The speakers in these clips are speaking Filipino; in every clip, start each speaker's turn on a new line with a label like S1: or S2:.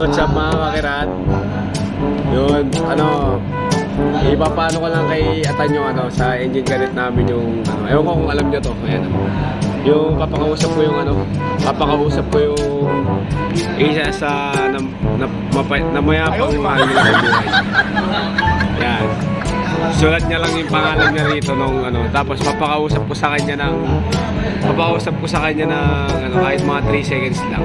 S1: What's up mga kakirat? Yun, ano, ipapano ko lang kay Atan yung ano, sa engine galit namin yung, ano, ewan ko kung alam niyo to, ayan. Yung papakausap ko yung ano, papakausap ko yung isa sa na, na, mapa, na mayapang mahal nila sa buhay. Yan. Sulat niya lang yung pangalan niya rito nung ano, tapos papakausap ko sa kanya ng papakausap ko sa kanya ng ano, kahit mga 3 seconds lang.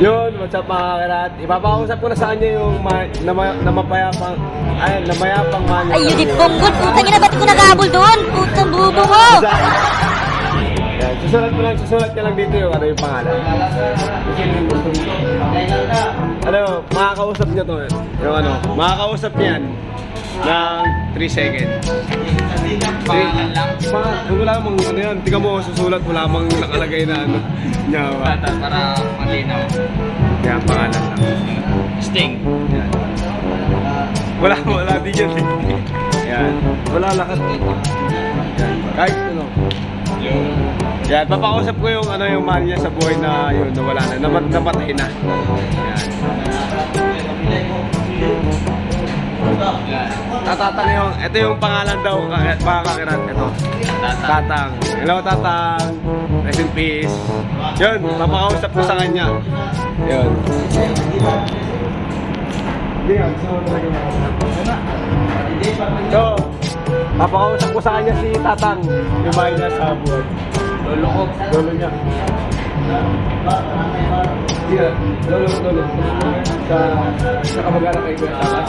S1: Yun, what's up mga karat? Ipapakausap ko na sa kanya yung ma, na, ma- na mapayapang, ay, na mayapang man.
S2: Ay, Judith Bonggol, putang ina, ba't ko naghabol doon? Putang bubo mo!
S1: Yan, susulat ko lang, susulat ka lang dito yung ano yung pangalan. Ano, makakausap niya to. eh. Yung ano, makakausap niyan ng 3 seconds. Pangalan lang? wala mong ano yan. Tingnan mo, susulat, wala mang nakalagay na ano. Niya,
S3: para malinaw.
S1: yan, pangalan lang.
S3: Sting.
S1: Yan. Wala, wala din yan. Yan. Wala lakas. Yan. Kahit ano. Yan, papakausap ko yung ano yung mahal niya sa buhay na yun, na wala na, namat, napatay na. Yan. Tatatang yung, ito yung pangalan daw, ka- mga kakirat, ito. Tatang. Hello, Tatang. Rest in peace. Yun, papakausap ko sa kanya. Yun. So, papakausap ko sa kanya si Tatang, yung bahay niya sa buwan. Lolo ko. Lolo niya. Lolo, lolo. Sa, sa kamag-anak kay Kuya Tatas.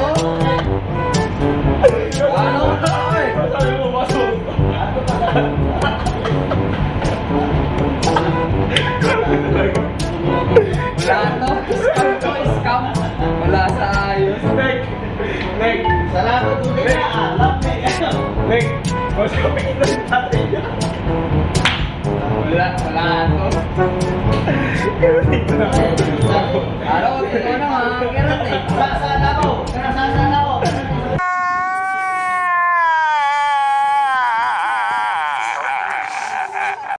S3: Salamat po
S1: Nek! Nek! Mas kapit na yung tatay niya.
S3: Wala. Wala to. Ano? Ito na mga